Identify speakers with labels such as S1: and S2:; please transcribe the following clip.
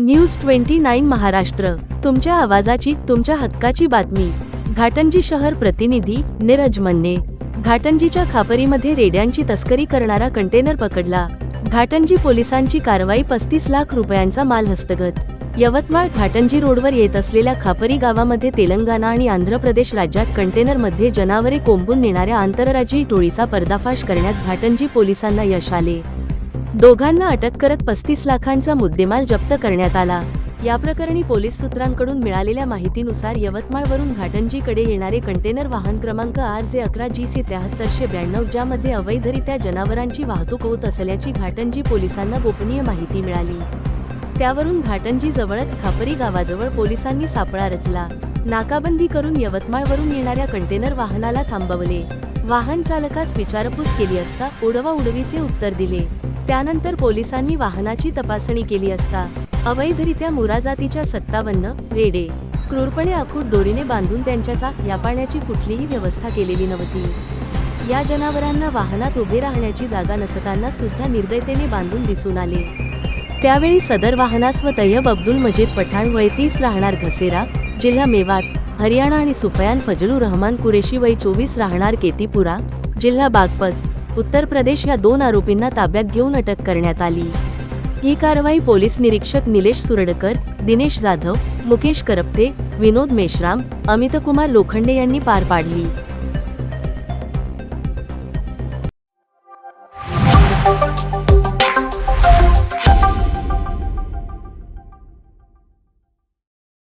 S1: News twenty nine Maharashtra. तुमच्या आवाजाची तुमच्या हक्काची बातमी. घाटंजी शहर प्रतिनिधी नीरज मन्ने. घाटंजीच्या खापरीमध्ये रेड्यांची तस्करी करणारा कंटेनर पकडला. घाटंजी पोलिसांची कारवाई पस्तीस लाख रुपयांचा माल हस्तगत यवतमाळ घाटंजी रोडवर येत असलेल्या खापरी गावामध्ये तेलंगणा आणि आंध्र प्रदेश राज्यात कंटेनरमध्ये जनावरे कोंबून नेणाऱ्या आंतरराज्यीय टोळीचा पर्दाफाश करण्यात घाटंजी पोलिसांना यश आले. दोघांना अटक करत पस्तीस लाखांचा मुद्देमाल जप्त करण्यात आला. या प्रकरणी पोलीस सूत्रांकडून मिळालेल्या माहितीनुसार यवतमाळवरून घाटंजीकडे येणारे कंटेनर वाहन क्रमांक आर जे अकरा जी सी त्र्याहत्तरशे ब्याण्णव ज्यामध्ये अवैधरित्या जनावरांची वाहतूक होत असल्याची घाटंजी पोलिसांना गोपनीय माहिती मिळाली. त्यावरून घाटंजी जवळच खापरी गावाजवळ पोलिसांनी सापळा रचला. नाकाबंदी करून यवतमाळवरून येणाऱ्या कंटेनर वाहनाला थांबवले. वाहन चालकास विचारपूस केली असता उडवा उडवीचे उत्तर दिले. त्यानंतर पोलिसांनी वाहनाची तपासणी केली असता अवैधरित्या मुराजातीच्या सत्तावन्न रेडे क्रूरपणे अखूट दोरीने बांधून त्यांच्या चाक या पाण्याची कुठलीही व्यवस्था केलेली नव्हती. या जनावरांना वाहनात उभे राहण्याची जागा नसताना सुद्धा निर्दयतेने बांधून दिसून आले. त्यावेळी सदर वाहनास व तय्यब अब्दुल मजीद पठाण वय तीस राहणार घसेरा जिल्हा मेवात हरियाणा आणि सुफयान फजलू रहमान कुरेशी वय चोवीस राहणार केतीपुरा जिल्हा बागपत उत्तर प्रदेश या दोन आरोपींना ताब्यात घेऊन अटक करण्यात आली. ही कारवाई पोलीस निरीक्षक निलेश सुरडकर दिनेश जाधव मुकेश करपते विनोद मेश्राम अमितकुमार लोखंडे यांनी पार पाडली.